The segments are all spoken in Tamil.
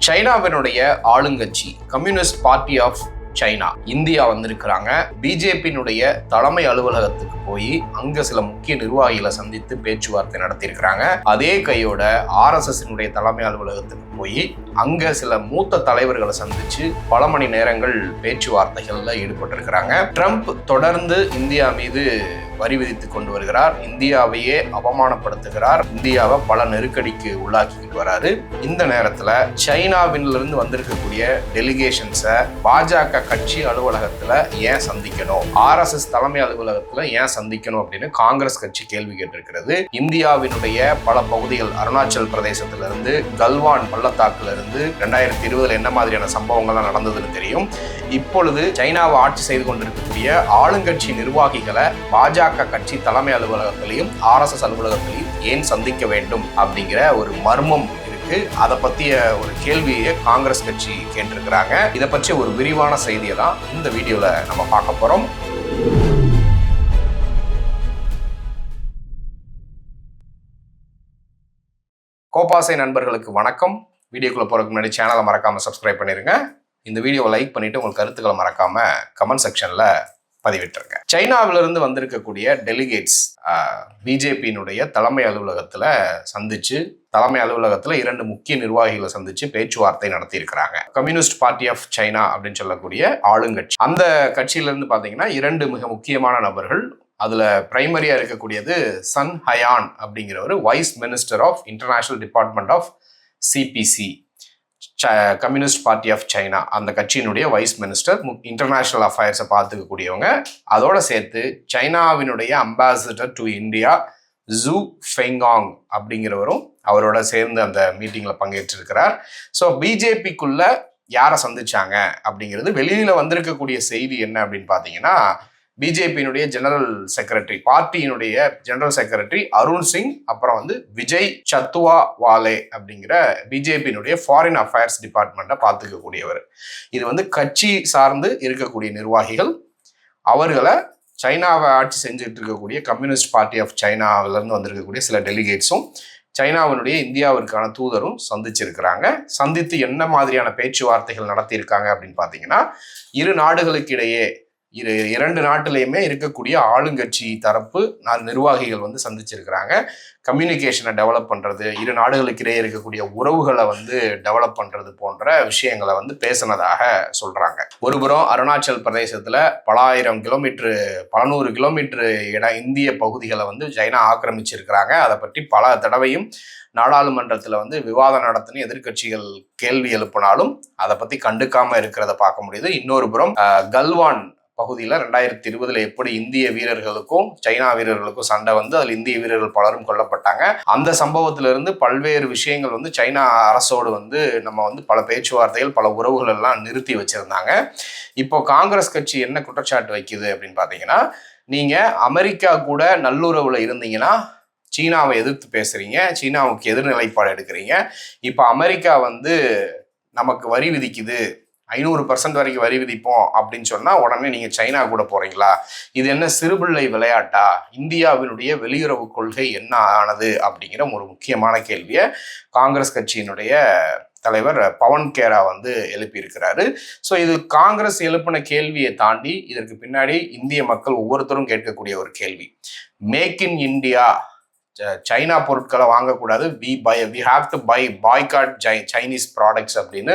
சைனாவினுடைய ஆளுங்கட்சி communist party of China India வந்திருக்கிறாங்க. பிஜேபியினுடைய தலைமை அலுவலகத்துக்கு போய் அங்க சில முக்கிய நிர்வாகிகளை சந்தித்து பேச்சுவார்த்தை நடத்தியிருக்கிறாங்க. அதே கையோட ஆர்எஸ்எஸ்னுடைய தலைமை அலுவலகத்துக்கு போய் அங்க சில மூத்த தலைவர்களை சந்திச்சு பல மணி நேரங்கள் பேச்சுவார்த்தைகள்ல ஈடுபட்டிருக்கிறாங்க. ட்ரம்ப் தொடர்ந்து இந்தியா மீது வரி விதித்து கொண்டு வருகிறார். இந்தியாவையே அவமானப்படுத்துகிறார். இந்தியாவை பல நெருக்கடிக்கு உள்ளாக்கிக்கிட்டு வராரு. இந்த நேரத்துல சைனாவிலிருந்து வந்திருக்கக்கூடிய டெலிகேஷன்ஸை பாஜக கட்சி அலுவலகத்தில் ஏன் சந்திக்கணும்? ஆர்எஸ்எஸ் தலைமை அலுவலகத்தில் ஏன் சந்திக்கணும் அப்படின்னு காங்கிரஸ் கட்சி கேள்வி கேட்டிருக்கிறது. இந்தியாவினுடைய பல பகுதிகள் அருணாச்சல் பிரதேசத்திலிருந்து கல்வான் பள்ளத்தாக்கிலிருந்து ரெண்டாயிரத்தி இருபதுல என்ன மாதிரியான சம்பவங்கள்லாம் நடந்ததுன்னு தெரியும். இப்பொழுது சைனாவை ஆட்சி செய்து கொண்டிருக்கக்கூடிய ஆளுங்கட்சி நிர்வாகிகளை பாஜக கட்சி தலைமை அலுவலகத்திலையும் ஆர்எஸ்எஸ் அலுவலகத்திலையும் ஏன் சந்திக்க வேண்டும் அப்படிங்கிற ஒரு மர்மம் இருக்கு. அதை பற்றிய ஒரு கேள்வியை காங்கிரஸ் கட்சி கேட்டிருக்கிறாங்க. இதை பற்றி ஒரு விரிவான செய்தியை தான் இந்த வீடியோவில் நம்ம பார்க்க போகிறோம் கோபாசை நண்பர்களுக்கு வணக்கம். வீடியோக்குள்ளே போகிறதுக்கு முன்னாடி சேனலை மறக்காமல் சப்ஸ்கிரைப் பண்ணிருங்க. இந்த வீடியோவை லைக் பண்ணிவிட்டு உங்கள் கருத்துக்களை மறக்காமல் கமெண்ட் செக்ஷனில் பதிவிட்டுருங்க சைனாவிலிருந்து வந்திருக்கக்கூடிய டெலிகேட்ஸ் பிஜேபியினுடைய தலைமை அலுவலகத்தில் சந்திச்சு தலைமை அலுவலகத்தில் இரண்டு முக்கிய நிர்வாகிகளை சந்திச்சு பேச்சுவார்த்தை நடத்தியிருக்கிறாங்க. கம்யூனிஸ்ட் பார்ட்டி ஆஃப் சைனா அப்படின்னு சொல்லக்கூடிய ஆளுங்கட்சி. அந்த கட்சியிலிருந்து பார்த்தீங்கன்னா இரண்டு மிக முக்கியமான நபர்கள். அதில் பிரைமரியாக இருக்கக்கூடியது சன் ஹயான் அப்படிங்கிறவர் vice minister of international department of CPC communist party of China அந்த கட்சியினுடைய வைஸ் மினிஸ்டர் இன்டர்நேஷனல் அஃபேர்ஸை பார்த்துக்கக்கூடியவங்க. அதோட சேர்த்து சைனாவினுடைய அம்பாசிடர் டு இந்தியா ஜூ ஃபெங்காங் அப்படிங்கிறவரும் அவரோட சேர்ந்து அந்த மீட்டிங்கில் பங்கேற்றிருக்கிறார். ஸோ பிஜேபிக்குள்ள யாரை சந்திச்சாங்க அப்படிங்கிறது வெளியில் வந்திருக்கக்கூடிய செய்தி என்ன அப்படின்னு பார்த்தீங்கன்னா பிஜேபியினுடைய ஜெனரல் செக்ரட்டரி பார்ட்டியினுடைய ஜெனரல் செக்ரட்டரி அருண் சிங் அப்புறம் வந்து விஜய் சத்துவா வாலே அப்படிங்கிற பிஜேபியினுடைய ஃபாரின் அஃபேர்ஸ் டிபார்ட்மெண்ட்டை பார்த்துக்கக்கூடியவர். இது வந்து கட்சி சார்ந்து இருக்கக்கூடிய நிர்வாகிகள். அவர்களை சைனாவை ஆட்சி செஞ்சுட்டு இருக்கக்கூடிய கம்யூனிஸ்ட் பார்ட்டி ஆஃப் சைனாவிலேருந்து வந்திருக்கக்கூடிய சில டெலிகேட்ஸும் சைனாவினுடைய இந்தியாவிற்கான தூதரும் சந்திச்சிருக்கிறாங்க. சந்தித்து என்ன மாதிரியான பேச்சுவார்த்தைகள் நடத்தியிருக்காங்க அப்படின்னு பார்த்தீங்கன்னா இரு நாடுகளுக்கு இடையே இரு இரண்டு நாட்டிலையுமே இருக்கக்கூடிய ஆளுங்கட்சி தரப்பு நிர்வாகிகள் வந்து சந்திச்சிருக்கிறாங்க. கம்யூனிகேஷனை டெவலப் பண்ணுறது இரு நாடுகளுக்கிடையே இருக்கக்கூடிய உறவுகளை வந்து டெவலப் பண்ணுறது போன்ற விஷயங்களை வந்து பேசினதாக சொல்கிறாங்க ஒருபுறம் அருணாச்சல் பிரதேசத்தில் பல ஆயிரம் கிலோமீட்டரு பல நூறு கிலோமீட்டரு இட இந்திய பகுதிகளை வந்து சைனா ஆக்கிரமிச்சிருக்கிறாங்க. அதை பற்றி பல தடவையும் நாடாளுமன்றத்தில் வந்து விவாதம் நடத்தின எதிர்கட்சிகள் கேள்வி எழுப்பினாலும் அதை பற்றி கண்டுக்காமல் இருக்கிறத பார்க்க முடியுது. இன்னொரு புறம் கல்வான் பகுதியில் ரெண்டாயிரத்தி இருபதுல எப்படி இந்திய வீரர்களுக்கும் சைனா வீரர்களுக்கும் சண்டை வந்து அதில் இந்திய வீரர்கள் பலரும் கொல்லப்பட்டாங்க. அந்த சம்பவத்திலிருந்து பல்வேறு விஷயங்கள் வந்து சைனா அரசோடு வந்து நம்ம வந்து பல பேச்சுவார்த்தைகள் பல உறவுகள் எல்லாம் நிறுத்தி வச்சிருந்தாங்க. இப்போ காங்கிரஸ் கட்சி என்ன குற்றச்சாட்டு வைக்குது அப்படின்னு பார்த்தீங்கன்னா நீங்கள் அமெரிக்கா கூட நல்லுறவில் இருந்தீங்கன்னா சீனாவை எதிர்த்து பேசுறீங்க சீனாவுக்கு எதிர்நிலைப்பாடு எடுக்கிறீங்க. இப்போ அமெரிக்கா வந்து நமக்கு வரி விதிக்குது ஐநூறு பர்சன்ட் வரைக்கும் வரி விதிப்போம் அப்படின்னு சொன்னால் உடனே நீங்கள் சைனா கூட போகிறீங்களா இது என்ன சிறுபிள்ளை விளையாட்டா? இந்தியாவினுடைய வெளியுறவு கொள்கை என்ன ஆனது அப்படிங்கிற ஒரு முக்கியமான கேள்வியை காங்கிரஸ் கட்சியினுடைய தலைவர் பவன் கேரா வந்து எழுப்பியிருக்கிறாரு. ஸோ இது காங்கிரஸ் எழுப்பின கேள்வியை தாண்டி இதற்கு பின்னாடி இந்திய மக்கள் ஒவ்வொருத்தரும் கேட்கக்கூடிய ஒரு கேள்வி. மேக் இன் இந்தியா சைனா பொருட்களை வாங்கக்கூடாது. We buy we have to buy boycott ஜை Chinese products அப்படின்னு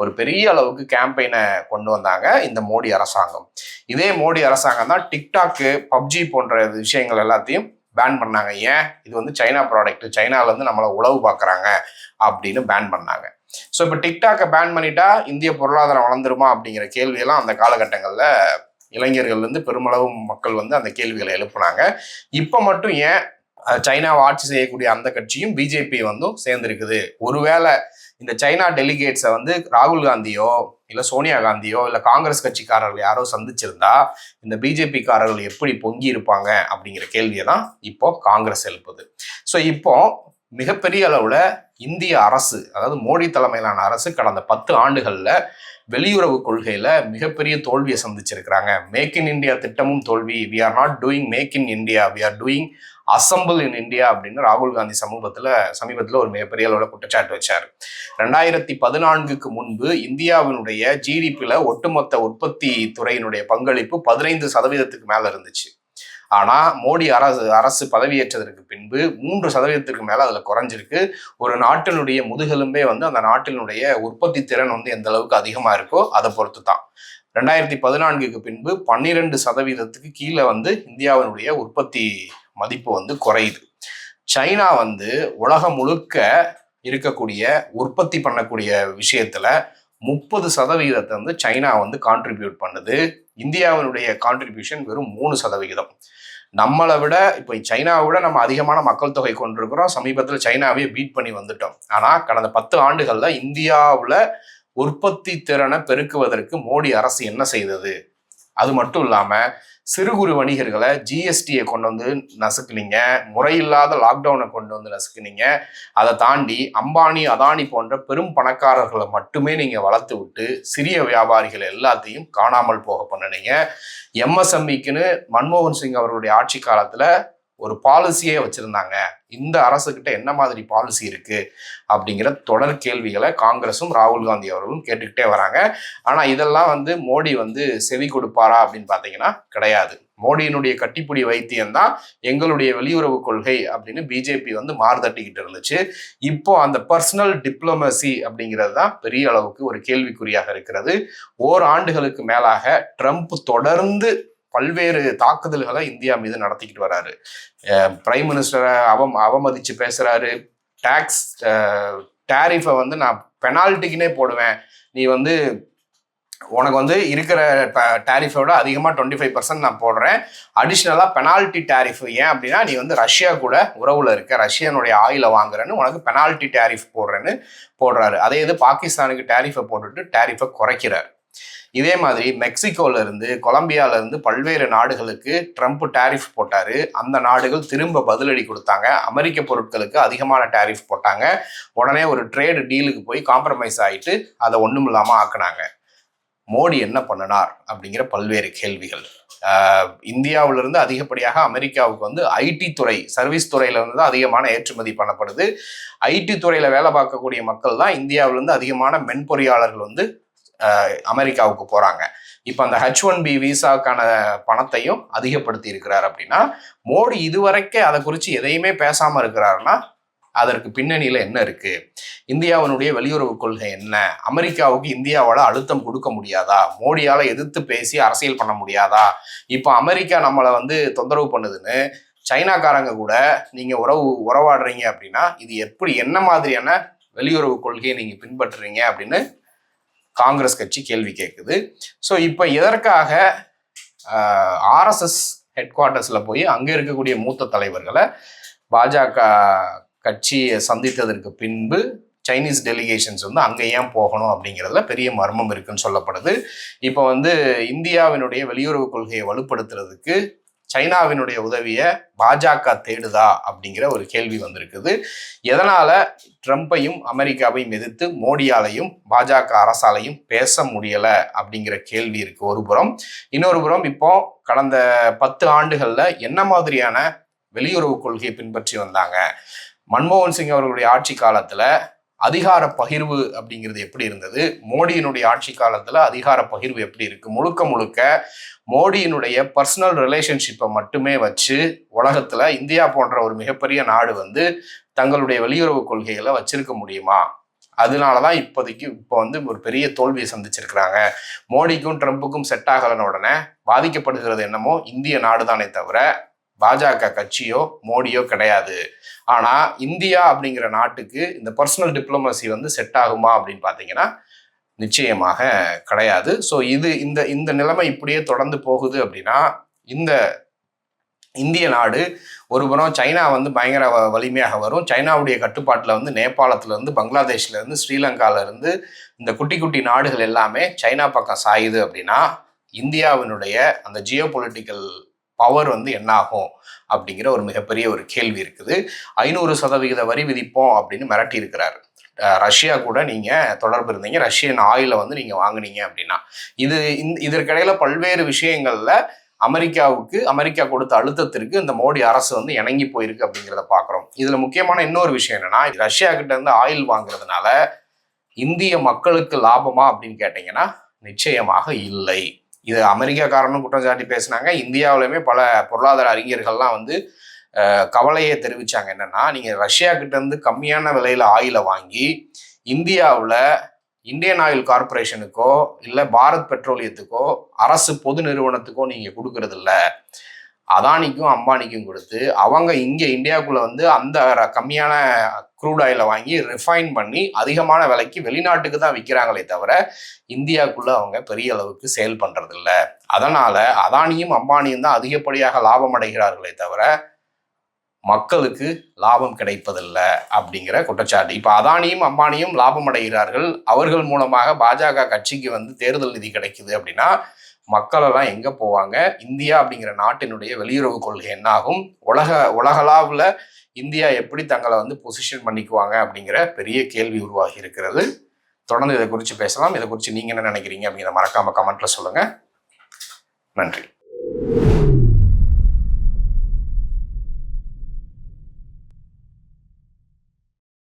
ஒரு பெரிய அளவுக்கு கேம்பெயினை கொண்டு வந்தாங்க இந்த மோடி அரசாங்கம். இதே மோடி அரசாங்கம் தான் டிக்டாக்கு பப்ஜி போன்ற விஷயங்கள் எல்லாத்தையும் பேன் பண்ணாங்க. ஏன்? இது வந்து சைனா ப்ராடக்ட் சைனாலேருந்து நம்மளை உழவு பார்க்குறாங்க அப்படின்னு பேன் பண்ணாங்க. ஸோ இப்போ டிக்டாக்கை பேன் பண்ணிட்டா இந்திய பொருளாதாரம் வளர்ந்துருமா அப்படிங்கிற கேள்வியெல்லாம் அந்த காலகட்டங்களில் இளைஞர்கள்லேருந்து பெருமளவு மக்கள் வந்து அந்த கேள்விகளை எழுப்புனாங்க. இப்போ மட்டும் ஏன் சைனாவை ஆட்சி செய்யக்கூடிய அந்த கட்சியும் பிஜேபி வந்தும் சேர்ந்துருக்குது. ஒருவேளை இந்த சைனா டெலிகேட்ஸை வந்து ராகுல் காந்தியோ இல்லை சோனியா காந்தியோ இல்லை காங்கிரஸ் கட்சிக்காரர்கள் யாரோ சந்திச்சிருந்தா இந்த பிஜேபிக்காரர்கள் எப்படி பொங்கி இருப்பாங்க அப்படிங்கிற கேள்வியை தான் இப்போ காங்கிரஸ் எழுப்புது. ஸோ இப்போ மிகப்பெரிய அளவில் இந்திய அரசு அதாவது மோடி தலைமையிலான அரசு கடந்த பத்து ஆண்டுகளில் வெளியுறவு கொள்கையில் மிகப்பெரிய தோல்வியை சந்திச்சிருக்கிறாங்க. மேக் இன் இந்தியா திட்டமும் தோல்வி. We are not doing make in India we are doing assemble in India அப்படின்னு ராகுல் காந்தி சமூகத்தில் சமீபத்தில் ஒரு மிகப்பெரிய அளவில் குற்றச்சாட்டு வச்சார். ரெண்டாயிரத்தி பதினான்குக்கு முன்பு இந்தியாவினுடைய ஜிடிபியில் ஒட்டுமொத்த உற்பத்தி துறையினுடைய பங்களிப்பு பதினைந்து சதவீதத்துக்கு மேலே இருந்துச்சு. ஆனால் மோடி அரசு அரசு பதவியேற்றதற்கு பின்பு மூன்று சதவீதத்திற்கு மேலே அதில் குறைஞ்சிருக்கு. ஒரு நாட்டினுடைய முதுகெலும்பே வந்து அந்த நாட்டினுடைய உற்பத்தி திறன் வந்து எந்த அளவுக்கு அதிகமாக இருக்கோ அதை பொறுத்து தான் ரெண்டாயிரத்தி பதினான்குக்கு பின்பு பன்னிரெண்டு சதவீதத்துக்கு கீழே வந்து இந்தியாவினுடைய உற்பத்தி மதிப்பு வந்து குறையுது. சைனா வந்து உலகம் முழுக்க இருக்கக்கூடிய உற்பத்தி பண்ணக்கூடிய விஷயத்துல முப்பது சதவிகிதத்தை வந்து சைனா வந்து கான்ட்ரிபியூட் பண்ணுது. இந்தியாவினுடைய கான்ட்ரிபியூஷன் வெறும் மூணு சதவிகிதம் நம்மளை விட இப்போ சைனாவை விட நம்ம அதிகமான மக்கள் தொகை கொண்டிருக்கிறோம். சமீபத்தில் சைனாவே பீட் பண்ணி வந்துட்டோம். ஆனால் கடந்த பத்து ஆண்டுகளில் இந்தியாவில் உற்பத்தி திறனை பெருக்குவதற்கு மோடி அரசு என்ன செய்தது? அது மட்டும் இல்லாமல் சிறு குறு வணிகர்களை ஜிஎஸ்டியை கொண்டு வந்து நசுக்குனீங்க. முறையில்லாத லாக்டவுனை கொண்டு வந்து நசுக்குனீங்க. அதை தாண்டி அம்பானி அதானி போன்ற பெரும் பணக்காரர்களை மட்டுமே நீங்கள் வளர்த்து விட்டு சிறிய வியாபாரிகள் எல்லாத்தையும் காணாமல் போக பண்ணினீங்க. எம்எஸ்எம்இக்குன்னு மன்மோகன் சிங் அவர்களுடைய ஆட்சி காலத்தில் ஒரு பாலிசியே வச்சிருந்தாங்க. இந்த அரசுக்கிட்ட என்ன மாதிரி பாலிசி இருக்கு? அப்படிங்கிற தொடர் கேள்விகளை காங்கிரஸும் ராகுல் காந்தி அவர்களும் கேட்டுக்கிட்டே வராங்க. ஆனா இதெல்லாம் வந்து மோடி வந்து செவி கொடுப்பாரா அப்படின்னு பாத்தீங்கன்னா கிடையாது. மோடியினுடைய கட்டிப்புடி வைத்தியம் தான் எங்களுடைய வெளியுறவு கொள்கை அப்படின்னு பிஜேபி வந்து மாறுதட்டிக்கிட்டு இருந்துச்சு. இப்போ அந்த பர்சனல் டிப்ளமசி அப்படிங்கிறது தான் பெரிய அளவுக்கு ஒரு கேள்விக்குறியாக இருக்கிறது. ஓர் ஆண்டுகளுக்கு மேலாக ட்ரம்ப் தொடர்ந்து பல்வேறு தாக்குதல்களை இந்தியா மீது நடத்திக்கிட்டு வராரு. பிரைம் மினிஸ்டரை அவம் அவமதிச்சு பேசுறாரு. டேக்ஸ் டேரிஃபை வந்து நான் பெனால்ட்டிக்குனே போடுவேன். நீ வந்து உனக்கு வந்து இருக்கிற டேரிஃபோட அதிகமாக டுவெண்ட்டி ஃபைவ் பர்சன்ட் நான் போடுறேன். அடிஷ்னலாக பெனால்ட்டி டேரிஃப் ஏன் அப்படின்னா நீ வந்து ரஷ்யா கூட உறவுல இருக்க ரஷ்யனுடைய ஆயிலை வாங்குறேன்னு உனக்கு பெனால்ட்டி டேரிஃப் போடுறேன்னு போடுறாரு. அதே இது பாகிஸ்தானுக்கு டேரிஃபை போட்டுட்டு டேரிஃபை குறைக்கிறார். இதே மாதிரி மெக்சிகோலேருந்து இருந்து பல்வேறு நாடுகளுக்கு ட்ரம்ப் டேரிஃப் போட்டார். அந்த நாடுகள் திரும்ப பதிலடி கொடுத்தாங்க. அமெரிக்க பொருட்களுக்கு அதிகமான டேரிஃப் போட்டாங்க. உடனே ஒரு ட்ரேடு டீலுக்கு போய் காம்ப்ரமைஸ் ஆகிட்டு அதை ஒன்றும் இல்லாமல் ஆக்குனாங்க. மோடி என்ன பண்ணினார் அப்படிங்கிற பல்வேறு கேள்விகள். இந்தியாவிலிருந்து அதிகப்படியாக அமெரிக்காவுக்கு வந்து ஐடி துறை சர்வீஸ் துறையிலிருந்து தான் அதிகமான ஏற்றுமதி பண்ணப்படுது. ஐடி துறையில் வேலை பார்க்கக்கூடிய மக்கள் தான் இந்தியாவிலிருந்து அதிகமான மென்பொறியாளர்கள் வந்து அமெரிக்காவுக்கு போகிறாங்க இப்போ அந்த ஹெச் ஒன் பி விசாக்கான பணத்தையும் அதிகப்படுத்தி இருக்கிறார் அப்படின்னா மோடி இதுவரைக்கே அதை குறித்து எதையுமே பேசாமல் இருக்கிறாருன்னா அதற்கு பின்னணியில் என்ன இருக்கு? இந்தியாவினுடைய வெளியுறவு கொள்கை என்ன? அமெரிக்காவுக்கு இந்தியாவால் அழுத்தம் கொடுக்க முடியாதா? மோடியால் எதிர்த்து பேசி அரசியல் பண்ண முடியாதா? இப்போ அமெரிக்கா நம்மளை வந்து தொந்தரவு பண்ணுதுன்னு சைனாக்காரங்க கூட நீங்கள் உறவு உறவாடுறீங்க அப்படின்னா இது எப்படி என்ன மாதிரியான வெளியுறவு கொள்கையை நீங்கள் பின்பற்றுறீங்க அப்படின்னு காங்கிரஸ் கட்சி கேள்வி கேட்குது ஸோ இப்போ எதற்காக ஆர்எஸ்எஸ் ஹெட் குவார்ட்டர்ஸில் போய் அங்கே இருக்கக்கூடிய மூத்த தலைவர்களை பாஜக கட்சியை சந்தித்ததற்கு பின்பு சைனீஸ் டெலிகேஷன்ஸ் வந்து அங்கே ஏன் போகணும் அப்படிங்கிறதுல பெரிய மர்மம் இருக்குன்னு சொல்லப்படுது. இப்போ வந்து இந்தியாவினுடைய வெளியுறவு கொள்கையை வலுப்படுத்துறதுக்கு சைனாவினுடைய உதவியை பாஜக தேடுதா அப்படிங்கிற ஒரு கேள்வி வந்திருக்குது. எதனால ட்ரம்ப்பையும் அமெரிக்காவையும் எதிர்த்து மோடியாலையும் பாஜக அரசாலையும் பேச முடியல அப்படிங்கிற கேள்வி இருக்கு. ஒரு புறம். இன்னொரு புறம் இப்போ கடந்த பத்து ஆண்டுகள்ல என்ன மாதிரியான வெளியுறவு கொள்கையை பின்பற்றி வந்தாங்க? மன்மோகன் சிங் அவர்களுடைய ஆட்சி காலத்துல அதிகார பகிர்வு அப்படிங்கிறது எப்படி இருந்தது? மோடியினுடைய ஆட்சி காலத்தில் அதிகார பகிர்வு எப்படி இருக்கு? முழுக்க முழுக்க மோடியினுடைய பர்சனல் ரிலேஷன்ஷிப்பை மட்டுமே வச்சு உலகத்தில் இந்தியா போன்ற ஒரு மிகப்பெரிய நாடு வந்து தங்களுடைய வெளியுறவு கொள்கைகளை வச்சிருக்க முடியுமா? அதனால தான் இப்போதைக்கு இப்போ வந்து ஒரு பெரிய தோல்வியை சந்திச்சிருக்கிறாங்க. மோடிக்கும் ட்ரம்ப்புக்கும் செட் ஆகலன உடனே பாதிக்கப்படுகிறது என்னமோ இந்திய நாடு தானே தவிர பாஜக கட்சியோ மோடியோ கிடையாது. ஆனால் இந்தியா அப்படிங்கிற நாட்டுக்கு இந்த பர்சனல் டிப்ளமசி வந்து செட் ஆகுமா அப்படின்னு பார்த்தீங்கன்னா நிச்சயமாக கிடையாது. ஸோ இது இந்த இந்த நிலைமை இப்படியே தொடர்ந்து போகுது அப்படின்னா இந்த இந்திய நாடு ஒருபுறம் சைனா வந்து பயங்கர வலிமையாக வரும். சைனாவுடைய கட்டுப்பாட்டில் வந்து நேபாளத்துலேருந்து பங்களாதேஷ்லேருந்து இருந்து இந்த குட்டி குட்டி நாடுகள் எல்லாமே சைனா பக்கம் சாயுது அப்படின்னா இந்தியாவினுடைய அந்த ஜியோ பொலிட்டிக்கல் பவர் வந்து என்னாகும் அப்படிங்கிற ஒரு மிகப்பெரிய ஒரு கேள்வி இருக்குது. ஐநூறு சதவிகித வரி விதிப்போம் அப்படின்னு மிரட்டி இருக்கிறாரு ரஷ்யா கூட நீங்கள் தொடர்பு இருந்தீங்க. ரஷ்யன் ஆயிலை வந்து நீங்கள் வாங்கினீங்க அப்படின்னா. இது இதற்கிடையில் பல்வேறு விஷயங்களில் அமெரிக்காவுக்கு அமெரிக்கா கொடுத்த அழுத்தத்திற்கு இந்த மோடி அரசு வந்து இணங்கி போயிருக்கு அப்படிங்கிறத பார்க்குறோம். இதில் முக்கியமான இன்னொரு விஷயம் என்னன்னா ரஷ்யா கிட்ட இருந்து ஆயில் வாங்குறதுனால இந்திய மக்களுக்கு லாபமா அப்படின்னு கேட்டிங்கன்னா நிச்சயமாக இல்லை. இது அமெரிக்காக்காரனும் குற்றம் சாட்டி பேசினாங்க. இந்தியாவிலுமே பல பொருளாதார அறிஞர்கள்லாம் வந்து கவலையை தெரிவிச்சாங்க. என்னன்னா நீங்க ரஷ்யா கிட்ட இருந்து கம்மியான விலையில ஆயிலை வாங்கி இந்தியாவில் இந்தியன் ஆயில் கார்பரேஷனுக்கோ இல்லை பாரத் பெட்ரோலியத்துக்கோ அரசு பொது நிறுவனத்துக்கோ நீங்க கொடுக்கறதில்ல. அதானிக்கும் அம்பானிக்கும் கொடுத்து அவங்க இங்கே இந்தியாவுக்குள்ள வந்து அந்த கம்மியான க்ரூட் ஆயிலை வாங்கி ரிஃபைன் பண்ணி அதிகமான விலைக்கு வெளிநாட்டுக்கு தான் விற்கிறாங்களே தவிர இந்தியாவுக்குள்ளே அவங்க பெரிய அளவுக்கு சேல் பண்ணுறதில்ல அதனால் அதானியும் அம்பானியும் தான் அதிகப்படியாக லாபம் அடைகிறார்களே தவிர மக்களுக்கு லாபம் கிடைப்பதில்லை அப்படிங்கிற குற்றச்சாட்டு. இப்போ அதானியும் அம்பானியும் லாபம் அடைகிறார்கள். அவர்கள் மூலமாக பாஜக கட்சிக்கு வந்து தேர்தல் நிதி கிடைக்குது அப்படின்னா மக்களெல்லாம் எங்கே போவாங்க? இந்தியா அப்படிங்கிற நாட்டினுடைய வெளியுறவு கொள்கை என்னாகும்? உலக உலகளாவில் இந்தியா எப்படி தங்களை வந்து பொசிஷன் பண்ணிக்குவாங்க அப்படிங்கிற பெரிய கேள்வி உருவாகி இருக்கிறது. தொடர்ந்து இதை குறித்து பேசலாம். இதை குறித்து நீங்கள் என்ன நினைக்கிறீங்க அப்படிங்கிற மறக்காமல் கமெண்ட்டில் சொல்லுங்கள் நன்றி.